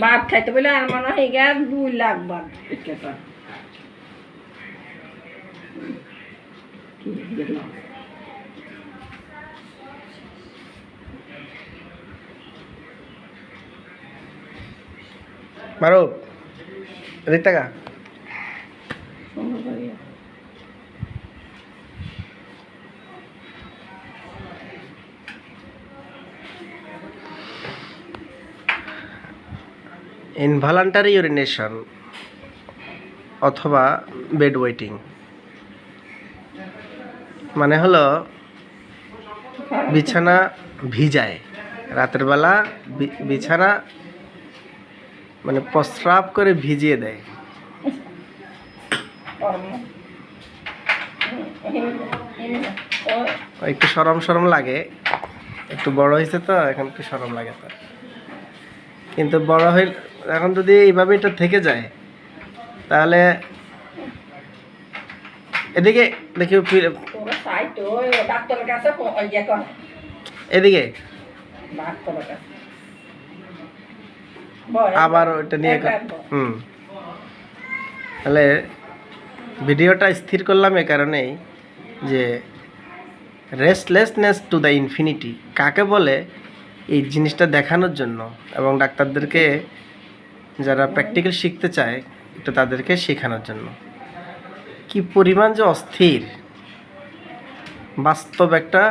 ভাত খাইতে বলে আর মনে হয় গিয়ে দুই লাখ ভাত খেতাম মারুক টাকা ইনভলান্টারি ইউরিনেশন অথবা বেড ওয়েটিং মানে হলো বিছানা ভিজায়। রাতের বেলা বিছানা মানে প্রস্রাব করে ভিজিয়ে দেয়। একটু সরম সরম লাগে। একটু বড় হয়েছে তো, এখন একটু সরম লাগে তো। কিন্তু বড় হয়ে এখন যদি এইভাবে এটা থেকে যায় তাহলে এদিকে দেখি এদিকে। আবার ওইটা নিয়ে হুম। তাহলে ভিডিওটা স্থির করলাম এ কারণেই যে রেস্টলেসনেস টু দ্য ইনফিনিটি কাকে বলে এই জিনিসটা দেখানোর জন্য এবং ডাক্তারদেরকে যারা প্র্যাকটিক্যাল শিখতে চায় একটু তাদেরকে শেখানোর জন্য। কি পরিমাণ যে অস্থির, বাস্তব একটা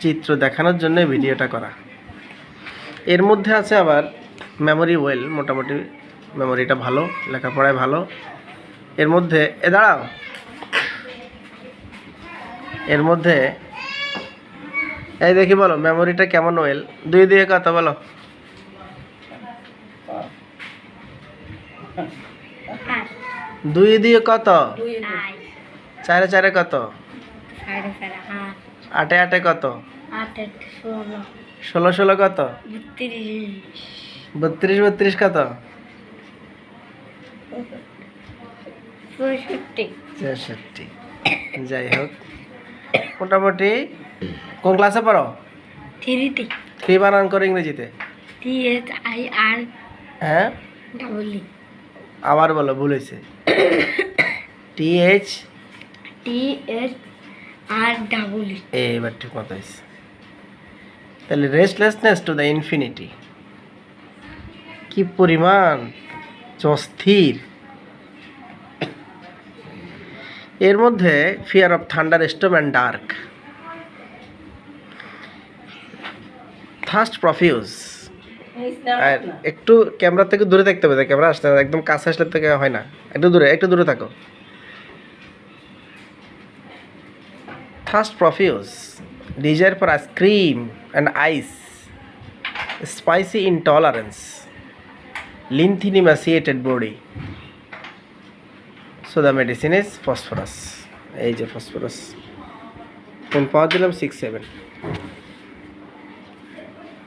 চিত্র দেখানোর জন্য ভিডিওটা করা। এর মধ্যে আছে আবার মেমোরি ওয়েল মোটামুটি মেমোরিটা ভালো, লেখাপড়ায় ভালো। এর মধ্যে, এ দাঁড়াও। এর মধ্যে, এই দেখি বলো মেমোরিটা কেমন ওয়েল দুই দিয়ে কথা বলো। দুই দিয়ে কত? চারে চারে কত? আট। আটে কত? ষোলো। ষোলো কত? বত্রিশ। বত্রিশ কত? যাই হোক। মোটামুটি কোন ক্লাসে পড়ো? থ্রিতে। থ্রি বানান করে ইংরেজিতে। টি এইচ আই আর হ্যাঁ? Double E. আবার বলো ভুল হয়েছে। T H T H R double E এবার ঠিক মতো হয়েছে। তাহলে রেস্টলেসনেস টু দ্য ইনফিনিটি কি পরিমাণ? যে অস্থির এর মধ্যে fear of thunder storm and dark thirst profuse আর একটু ক্যামেরা থেকে দূরে থাকতে হবে ক্যামেরা আসতে হবে একদম কাছে আসলে থেকে হয় না। একটু দূরে একটু দূরে থাকো। Thirst profuse desire for ice cream and ice spicy intolerance lean thin emaciated body so the medicine is phosphorus এই যে ফসফরাস কোন পাওয়ার দিলাম সিক্স সেভেন